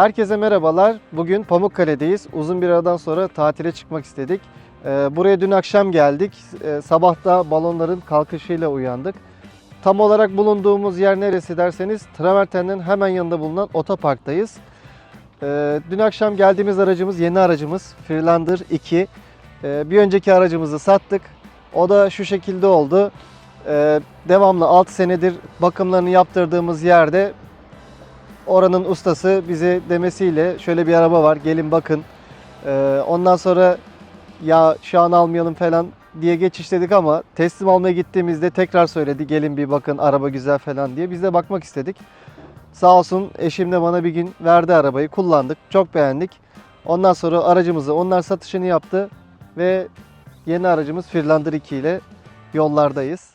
Herkese merhabalar. Bugün Pamukkale'deyiz. Uzun bir aradan sonra tatile çıkmak istedik. Ee, Buraya dün akşam geldik. Ee, Sabah da balonların kalkışıyla uyandık. Tam olarak bulunduğumuz yer neresi derseniz Traverten'in hemen yanında bulunan otoparktayız. Ee, Dün akşam geldiğimiz aracımız yeni aracımız Freelander 2. Ee, Bir önceki aracımızı sattık. O da şu şekilde oldu. Devamlı 6 senedir bakımlarını yaptırdığımız yerde oranın ustası bize demesiyle şöyle bir araba var gelin bakın. Ee, ondan sonra ya şu an almayalım falan diye geçişledik ama teslim almaya gittiğimizde tekrar söyledi gelin bir bakın araba güzel falan diye. Biz de bakmak istedik. Sağ olsun eşim de bana bir gün verdi arabayı kullandık çok beğendik. Ondan sonra aracımızı onlar satışını yaptı ve yeni aracımız Freelander 2 ile yollardayız.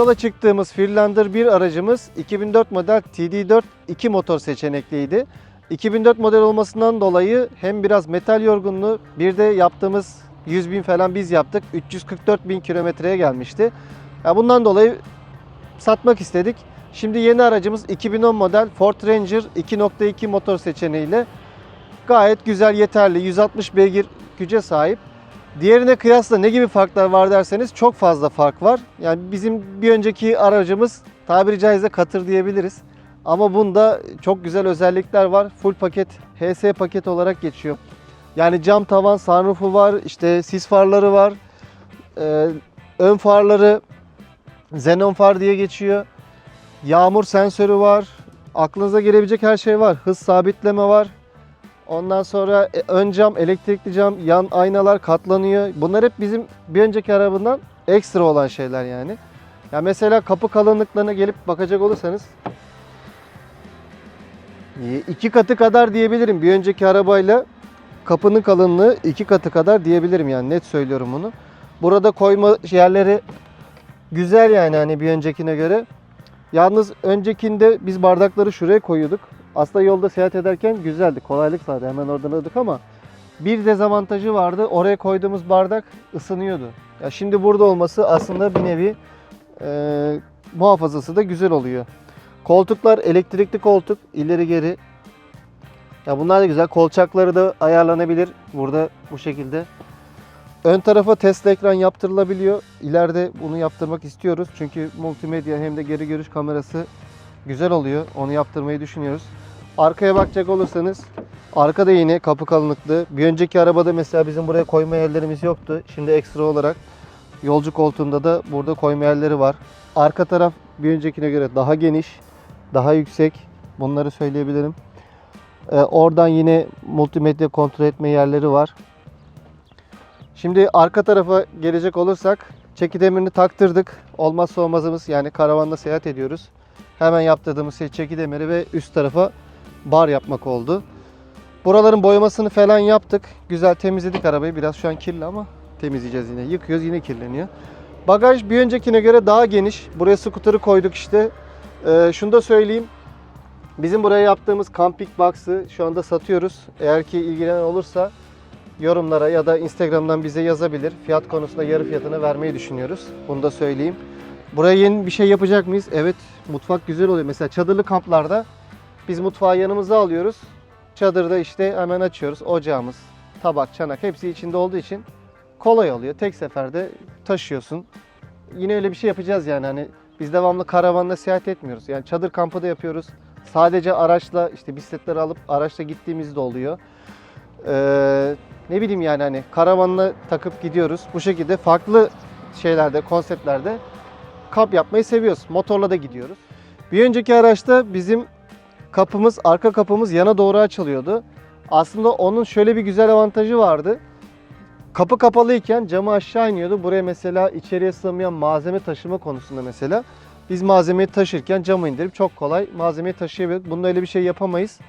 Yola çıktığımız Freelander 1 aracımız 2004 model TD4 2 motor seçenekliydi. 2004 model olmasından dolayı hem biraz metal yorgunluğu bir de yaptığımız 100 bin falan biz yaptık. 344 bin kilometreye gelmişti. Ya bundan dolayı satmak istedik. Şimdi yeni aracımız 2010 model Ford Ranger 2.2 motor seçeneğiyle gayet güzel yeterli 160 beygir güce sahip. Diğerine kıyasla ne gibi farklar var derseniz çok fazla fark var. Yani bizim bir önceki aracımız tabiri caizse katır diyebiliriz. Ama bunda çok güzel özellikler var. Full paket, HS paket olarak geçiyor. Yani cam tavan sunroofu var, işte sis farları var, ee, ön farları xenon far diye geçiyor. Yağmur sensörü var. Aklınıza gelebilecek her şey var. Hız sabitleme var. Ondan sonra e, ön cam, elektrikli cam, yan aynalar katlanıyor. Bunlar hep bizim bir önceki arabadan ekstra olan şeyler yani. Ya mesela kapı kalınlıklarına gelip bakacak olursanız e, iki katı kadar diyebilirim. Bir önceki arabayla kapının kalınlığı iki katı kadar diyebilirim yani net söylüyorum bunu. Burada koyma yerleri güzel yani hani bir öncekine göre. Yalnız öncekinde biz bardakları şuraya koyuyorduk. Aslında yolda seyahat ederken güzeldi. Kolaylık sağladı. Hemen oradan aldık ama bir dezavantajı vardı. Oraya koyduğumuz bardak ısınıyordu. Ya şimdi burada olması aslında bir nevi e, muhafazası da güzel oluyor. Koltuklar elektrikli koltuk. ileri geri. Ya bunlar da güzel. Kolçakları da ayarlanabilir. Burada bu şekilde. Ön tarafa Tesla ekran yaptırılabiliyor. İleride bunu yaptırmak istiyoruz. Çünkü multimedya hem de geri görüş kamerası güzel oluyor. Onu yaptırmayı düşünüyoruz. Arkaya bakacak olursanız arkada yine kapı kalınlıklı. Bir önceki arabada mesela bizim buraya koyma yerlerimiz yoktu. Şimdi ekstra olarak yolcu koltuğunda da burada koyma yerleri var. Arka taraf bir öncekine göre daha geniş, daha yüksek. Bunları söyleyebilirim. Ee, oradan yine multimedya kontrol etme yerleri var. Şimdi arka tarafa gelecek olursak çeki demirini taktırdık. Olmazsa olmazımız yani karavanla seyahat ediyoruz. Hemen yaptırdığımız şey çeki demiri ve üst tarafa bar yapmak oldu. Buraların boyamasını falan yaptık. Güzel temizledik arabayı. Biraz şu an kirli ama temizleyeceğiz yine. Yıkıyoruz yine kirleniyor. Bagaj bir öncekine göre daha geniş. Buraya scooter'ı koyduk işte. Ee, şunu da söyleyeyim. Bizim buraya yaptığımız camping box'ı şu anda satıyoruz. Eğer ki ilgilenen olursa yorumlara ya da Instagram'dan bize yazabilir. Fiyat konusunda yarı fiyatını vermeyi düşünüyoruz. Bunu da söyleyeyim. Buraya yeni bir şey yapacak mıyız? Evet, mutfak güzel oluyor. Mesela çadırlı kamplarda biz mutfağı yanımıza alıyoruz. Çadırda işte hemen açıyoruz. Ocağımız, tabak, çanak hepsi içinde olduğu için kolay oluyor. Tek seferde taşıyorsun. Yine öyle bir şey yapacağız yani hani biz devamlı karavanla seyahat etmiyoruz. Yani çadır kampı da yapıyoruz. Sadece araçla işte bisikletleri alıp araçla gittiğimiz de oluyor. Ee, ne bileyim yani hani karavanla takıp gidiyoruz. Bu şekilde farklı şeylerde, konseptlerde kamp yapmayı seviyoruz. Motorla da gidiyoruz. Bir önceki araçta bizim kapımız, arka kapımız yana doğru açılıyordu. Aslında onun şöyle bir güzel avantajı vardı. Kapı kapalıyken camı aşağı iniyordu. Buraya mesela içeriye sığmayan malzeme taşıma konusunda mesela biz malzemeyi taşırken camı indirip çok kolay malzemeyi taşıyabiliyoruz. Bunda öyle bir şey yapamayız.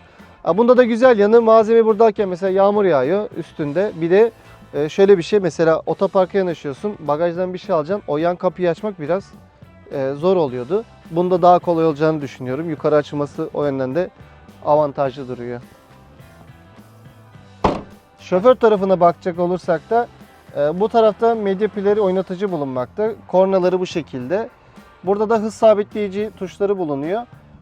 Bunda da güzel yanı malzeme buradayken mesela yağmur yağıyor üstünde. Bir de e, şöyle bir şey mesela otoparka yanaşıyorsun. Bagajdan bir şey alacaksın. O yan kapıyı açmak biraz zor oluyordu. Bunda daha kolay olacağını düşünüyorum. Yukarı açılması o yönden de avantajlı duruyor. Şoför tarafına bakacak olursak da e, bu tarafta medya pilleri oynatıcı bulunmakta. Kornaları bu şekilde. Burada da hız sabitleyici tuşları bulunuyor.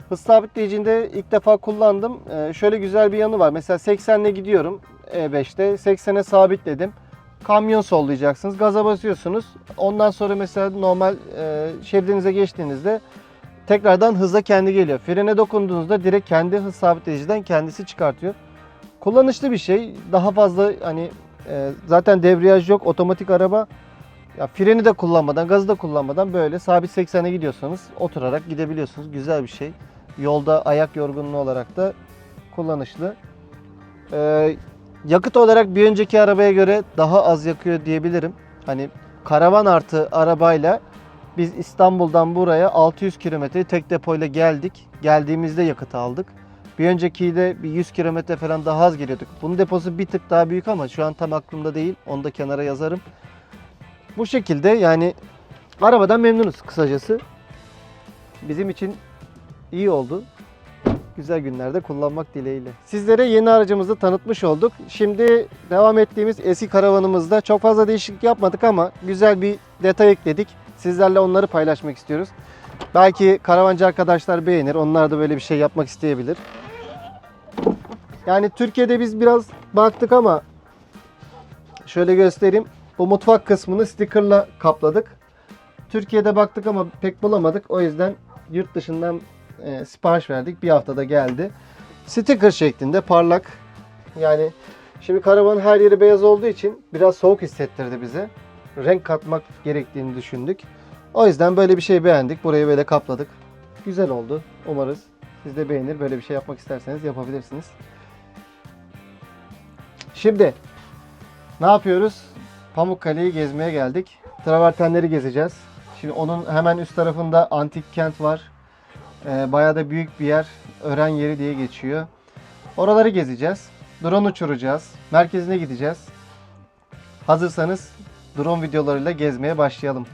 Hız sabitleyicinde ilk defa kullandım. E, şöyle güzel bir yanı var. Mesela 80'le gidiyorum E5'te. 80'e sabitledim. Kamyon sollayacaksınız. Gaza basıyorsunuz. Ondan sonra mesela normal e, şeridinize geçtiğinizde tekrardan hıza kendi geliyor. Frene dokunduğunuzda direkt kendi hız sabitleyiciden kendisi çıkartıyor. Kullanışlı bir şey. Daha fazla hani e, zaten debriyaj yok. Otomatik araba. Ya freni de kullanmadan, gazı da kullanmadan böyle sabit 80'e gidiyorsanız oturarak gidebiliyorsunuz. Güzel bir şey. Yolda ayak yorgunluğu olarak da kullanışlı. Ee, yakıt olarak bir önceki arabaya göre daha az yakıyor diyebilirim. Hani karavan artı arabayla biz İstanbul'dan buraya 600 kilometre tek depoyla geldik. Geldiğimizde yakıt aldık. Bir öncekiyle bir 100 kilometre falan daha az geliyorduk. Bunun deposu bir tık daha büyük ama şu an tam aklımda değil. Onu da kenara yazarım. Bu şekilde yani arabadan memnunuz kısacası. Bizim için iyi oldu. Güzel günlerde kullanmak dileğiyle. Sizlere yeni aracımızı tanıtmış olduk. Şimdi devam ettiğimiz eski karavanımızda çok fazla değişiklik yapmadık ama güzel bir detay ekledik. Sizlerle onları paylaşmak istiyoruz. Belki karavancı arkadaşlar beğenir. Onlar da böyle bir şey yapmak isteyebilir. Yani Türkiye'de biz biraz baktık ama şöyle göstereyim. Bu mutfak kısmını stickerla kapladık. Türkiye'de baktık ama pek bulamadık. O yüzden yurt dışından e, sipariş verdik. Bir haftada geldi. Sticker şeklinde parlak. Yani şimdi karavanın her yeri beyaz olduğu için biraz soğuk hissettirdi bize. Renk katmak gerektiğini düşündük. O yüzden böyle bir şey beğendik. Burayı böyle kapladık. Güzel oldu. Umarız siz de beğenir. Böyle bir şey yapmak isterseniz yapabilirsiniz. Şimdi ne yapıyoruz? Pamukkale'yi gezmeye geldik. Travertenleri gezeceğiz. Şimdi onun hemen üst tarafında antik kent var. Ee, bayağı da büyük bir yer. Ören yeri diye geçiyor. Oraları gezeceğiz. Drone uçuracağız. Merkezine gideceğiz. Hazırsanız drone videolarıyla gezmeye başlayalım.